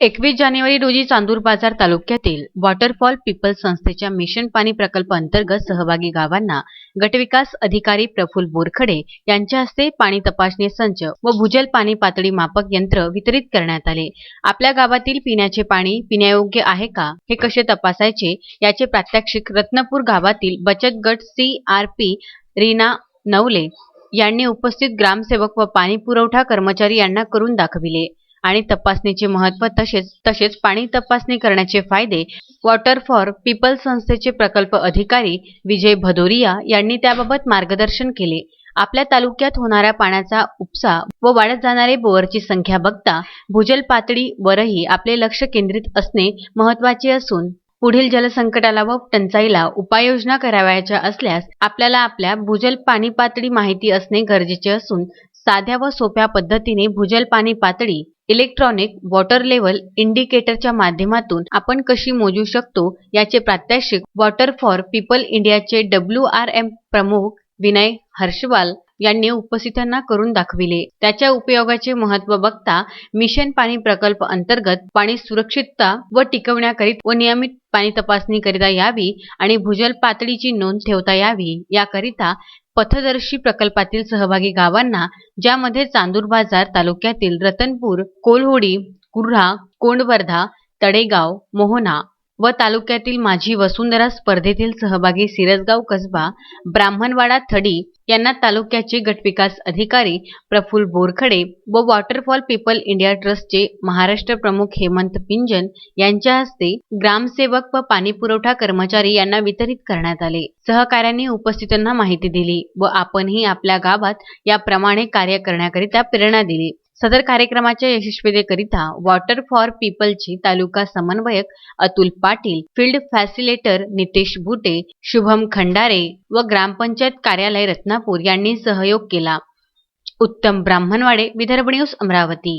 एकवीस जानेवारी रोजी चांदूर बाजार तालुक्यातील वॉटरफॉल पीपल संस्थेच्या मिशन पाणी प्रकल्प अंतर्गत सहभागी गावांना गटविकास अधिकारी प्रफुल बोरखडे यांच्या हस्ते पाणी तपासणी संच व भूजल पाणी पातळी मापक यंत्र वितरित करण्यात आले. आपल्या गावातील पिण्याचे पाणी पिण्यायोग्य आहे का हे कसे तपासायचे याचे प्रात्यक्षिक रत्नपूर गावातील बचत गट C R P Reena Navale यांनी उपस्थित ग्रामसेवक व पाणी पुरवठा कर्मचारी यांना करून दाखविले. आणि तपासणीचे महत्त्व तसेच तसेच पाणी तपासणी करण्याचे फायदे वॉटर फॉर पीपल संस्थेचे प्रकल्प अधिकारी विजय भदोरिया यांनी त्याबाबत मार्गदर्शन केले. आपल्या तालुक्यात होणाऱ्या पाण्याचा उपसा व वाढत जाणारे बोअरची संख्या बघता भूजल पातळी वरही आपले लक्ष केंद्रित असणे महत्त्वाचे असून पुढील जलसंकटाला व टंचाईला उपाययोजना करावयाच्या असल्यास आपल्याला आपल्या भूजल पाणी पातळी माहिती असणे गरजेचे असून साध्या व सोप्या पद्धतीने भूजल पाणी पातळी इलेक्ट्रॉनिक वॉटर लेवल इंडिकेटरच्या माध्यमातून आपण कशी मोजू शकतो याचे प्रात्यक्षिक वॉटर फॉर पीपल इंडियाचे डब्ल्यू आर एम प्रमुख विनय हर्षवाल यांनी उपस्थितांना करून दाखविले. त्याच्या उपयोगाचे महत्त्व बघता मिशन पाणी प्रकल्प अंतर्गत पाणी सुरक्षितता व टिकवण्याकरिता व नियमित पाणी तपासणी करिता यावी आणि भूजल पातळीची नोंद ठेवता यावी. याकरिता पथदर्शी प्रकल्पातील सहभागी गावांना ज्यामध्ये चांदूर बाजार तालुक्यातील रतनपूर कोलहोडी कुर्हा कोंडवर्धा तडेगाव मोहना व तालुक्यातील माझी वसुंधरा स्पर्धेतील सहभागी सिरसगाव कसबा ब्राह्मणवाडा थडी यांना तालुक्याचे गटविकास अधिकारी प्रफुल्ल बोरखडे व वॉटरफॉल पीपल इंडिया ट्रस्टचे महाराष्ट्र प्रमुख हेमंत पिंजन यांच्या हस्ते ग्रामसेवक व पाणीपुरवठा कर्मचारी यांना वितरित करण्यात आले. सहकाऱ्यांनी उपस्थितांना माहिती दिली व आपणही आपल्या गावात याप्रमाणे कार्य करण्याकरिता प्रेरणा दिली. सदर कार्यक्रमाच्या यशस्वीतेकरिता वॉटर फॉर पीपलचे तालुका समन्वयक अतुल पाटील फील्ड फॅसिलेटर नितेश बुटे शुभम खंडारे व ग्रामपंचायत कार्यालय रत्नापूर यांनी सहयोग केला. उत्तम ब्राह्मणवाडे विदर्भ न्यूज अमरावती.